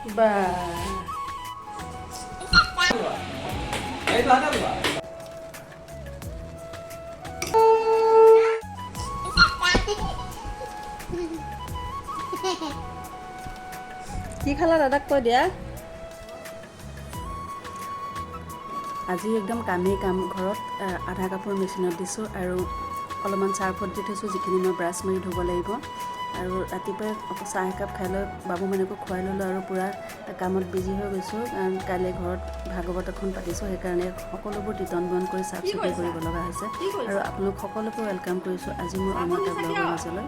কি খালা দাদাক কৈ দিয়া আজি একদম কামেই কাম ঘৰত আধা কাপোৰ মেচিনত দিছোঁ আৰু অলপমান চাৰ্ফত দি থৈছোঁ যিখিনি মই ব্ৰাছ মাৰি ধুব লাগিব। আৰু ৰাতিপুৱাই চাহ একাপ খাই লৈ বাবু মানেকো খুৱাই ল'লোঁ আৰু পূৰা কামত বিজি হৈ গৈছোঁ। কাৰণ কাইলৈ ঘৰত ভাগৱত এখন পাতিছোঁ সেইকাৰণে সকলোবোৰ তিতন বন কৰি চাফ চিকুণ কৰিব লগা হৈছে। আৰু আপোনালোক সকলোকে ৱেলকাম কৰিছোঁ। আজি মোৰ এটা ব্লগৰ মাজলৈ।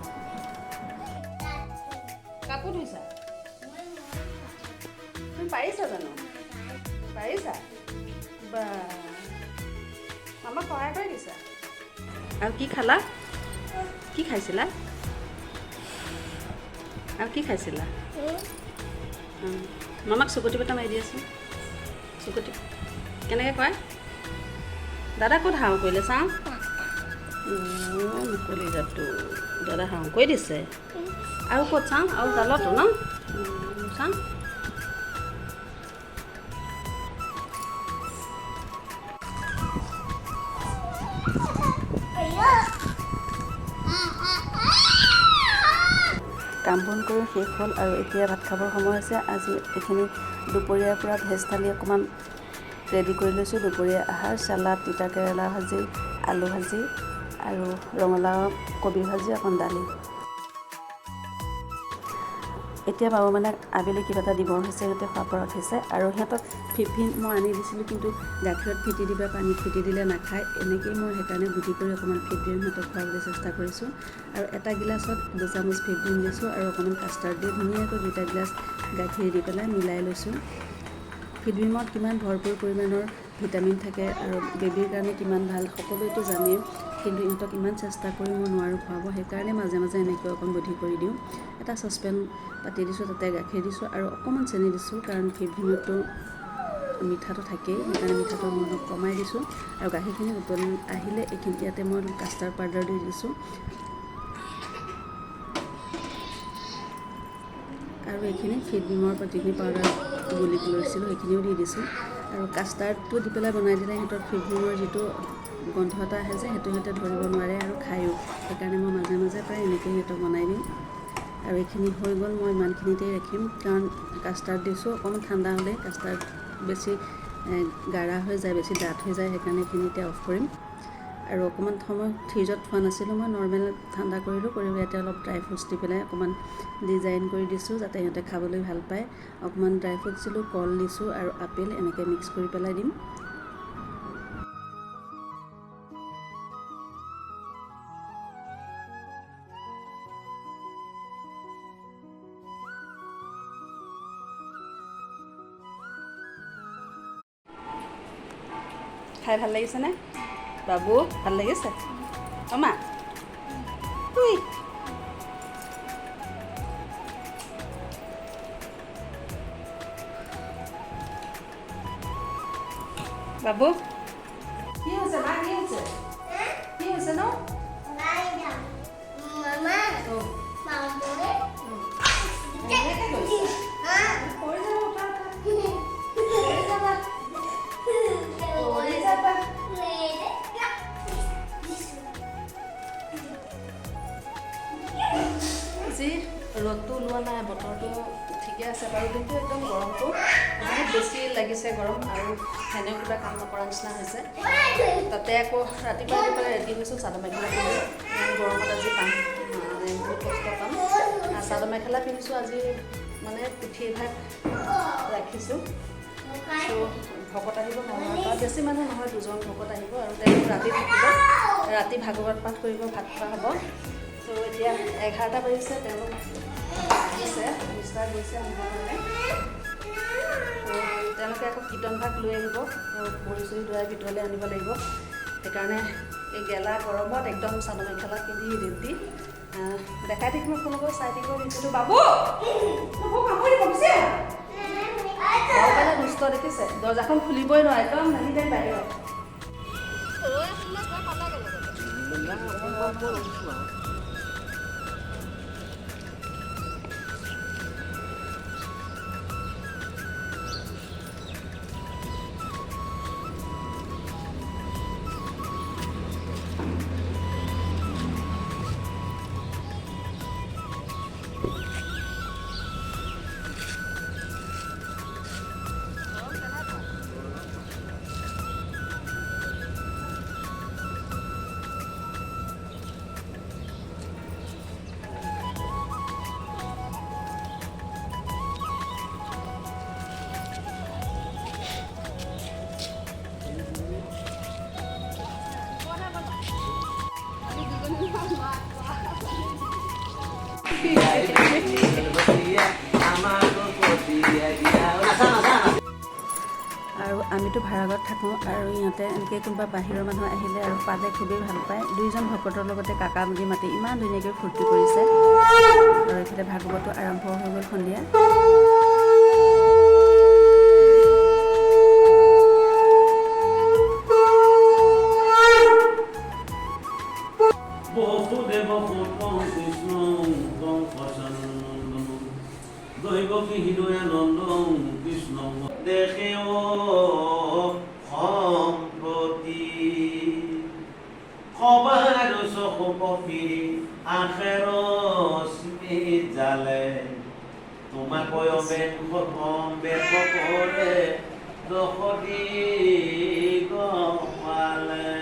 পাৰিছা জানো? পাৰিছা? বা মামাক সহায় কৰি দিছা? আৰু কি খালা? কি খাইছিলা? আৰু কি খাইছিলা? মামাক চুকুটি পতা মাৰি দি আছোঁ চুকুটি। কেনেকৈ কয়? দাদা ক'ত হাও কৰিলে চাওঁ? মুকলি জাতটো দাদা হাও কৰি দিছে। আৰু ক'ত চাওঁ? আৰু জালতো ন? চাওঁ। কাম বন কৰি শেষ হ'ল আৰু এতিয়া ভাত খাবৰ সময় হৈছে। আজি এইখিনি দুপৰীয়াৰ পৰা ভেজ থালি অকণমান ৰেডি কৰি লৈছোঁ। দুপৰীয়া আহাৰ চালাড তিতা কেৰেলা ভাজি আলু ভাজি আৰু ৰঙালাও কবি ভাজি অকণ দালি। এতিয়া বাৰু মানে আবেলি কিবা এটা দিবৰ হৈছে সিহঁতে খোৱাৰ পৰা উঠিছে আৰু সিহঁতক ফিফিন মই আনি দিছিলোঁ কিন্তু গাখীৰত ফিটি দিবা পানীত ফিটি দিলে নাখায়। এনেকেই মই সেইকাৰণে গুটি কৰি অকণমান ফিফিন সিহঁতক খুৱাবলৈ চেষ্টা কৰিছোঁ। আৰু এটা গিলাচত দুচামুচ ফিফিন দিছোঁ আৰু অকণমান কাষ্টাৰ্ড দি ধুনীয়াকৈ দুটা গিলাচ গাখীৰ দি পেলাই মিলাই লৈছোঁ। ফিডবিমত কিমান ভৰপূৰ পৰিমাণৰ ভিটামিন থাকে আৰু বেবীৰ কাৰণে কিমান ভাল সকলোৱেতো জানেই। কিন্তু ইহঁতক ইমান চেষ্টা কৰি মই নোৱাৰোঁ খুৱাব, সেইকাৰণে মাজে মাজে এনেকৈ অকণ বুদ্ধি কৰি দিওঁ। এটা চচপেন পাতি দিছোঁ, তাতে গাখীৰ দিছোঁ আৰু অকণমান চেনি দিছোঁ, কাৰণ ফিডবিমতো মিঠাটো থাকেই, সেইকাৰণে মিঠাটো মই অলপ কমাই দিছোঁ। আৰু গাখীৰখিনি উতলি আহিলে এইখিনি ইয়াতে মই কাষ্টাৰ্ড পাউডাৰ দি দিছোঁ। আৰু এইখিনি ফিডবিমৰ যিখিনি পাউডাৰ গুলি লৈছিলোঁ, সেইখিনিও দি দিছোঁ। আৰু কাষ্টাৰ্ডটো দি পেলাই বনাই দিলে সিহঁতৰ ফিডবিমৰ যিটো গোন্ধ এটা আহে যে সেইটো সিহঁতে ধৰিব নোৱাৰে আৰু খায়ো। সেইকাৰণে মই মাজে মাজে প্ৰায় এনেকৈ সিহঁতক বনাই দিওঁ। আৰু এইখিনি হৈ গ'ল মই ইমানখিনিতেই ৰাখিম। কাৰণ কাষ্টাৰ্ড দিছোঁ অকণমান ঠাণ্ডা হ'লে কাষ্টাৰ্ড বেছি গাঢ়া হৈ যায় বেছি ডাঠ হৈ যায় সেইকাৰণে এইখিনিতে অফ কৰিম। আৰু অকণমান সময় ফ্ৰিজত থোৱা নাছিলোঁ মই নৰ্মেল ঠাণ্ডা কৰিলোঁ কৰি ইয়াতে অলপ ড্ৰাই ফ্ৰুটছ দি পেলাই অকণমান ডিজাইন কৰি দিছোঁ যাতে সিহঁতে খাবলৈ ভাল পায়। অকণমান ড্ৰাই ফ্ৰুটছ দিলোঁ কল দিছোঁ আৰু আপেল এনেকৈ মিক্স কৰি পেলাই দিম। খাই ভাল লাগিছেনে বাবু ভাল লাগিছে অমা উই বাবু ৰ'দটো ওলোৱা নাই বতৰটো ঠিকে আছে বাৰু কিন্তু একদম গৰমটো বহুত বেছি লাগিছে গৰম আৰু ফেনেও কিবা কাম নকৰা নিচিনা হৈছে। তাতে আকৌ ৰাতিপুৱা ৰাতিপুৱা ৰেডি হৈছোঁ চাদৰ মেখেলা পিন্ধি। গৰমত আজি কাম মানে বহুত কষ্ট আৰু চাদৰ মেখেলা পিন্ধিছোঁ আজি মানে পিঠি ভাগ ৰাখিছোঁ। ভকত আহিব মনৰ বেছি মানুহ নহয় দুজন ভকত আহিব আৰু তেওঁলোক ৰাতি থাকিব। ৰাতি ভাগৱত পাঠ কৰিব ভাত খোৱা হ'ব। ত' এতিয়া এঘাৰটা বাজিছে তেওঁলোক আহিছে মিষ্টাৰ গৈছে আনিবৰ কাৰণে তেওঁলোকে আকৌ কীৰ্তন ভাগ লৈ আহিব ত' বহি চহি দৌৰাই ভিতৰলৈ আনিব লাগিব সেইকাৰণে এই গেলা গৰমত একদম চাদৰ মেখেলা পিন্ধি আহ, দেখাই থাকিব আপোনালোকক চাই থাকিব ভিডিঅ'টো বাবু দুষ্ট দেখিছে দৰ্জাখন খুলিবই নোৱাৰে একদম নাহি যায় বাহিৰত আৰু আমিতো ভাড়াঘৰত থাকোঁ আৰু ইহঁতে এনেকৈ কোনোবা বাহিৰৰ মানুহ আহিলে আৰু পালে খুবেই ভালো পায়। দুইজন ভকতৰ লগতে কাকা বুলি মাতি ইমান ধুনীয়াকৈ ফূৰ্তি কৰিছে। আৰু এইফালে ভাগৱতো আৰম্ভ হৈ গ'ল সন্ধিয়া। বসুদেব কৃষ্ণ দৈব কি হৃদয় নন্দ কৃষ্ণ দেখে ও সম্প্রতি কবার সকপি আখের জালে তোমার কয় বেন প্রথম বেন করে দখদি গমালে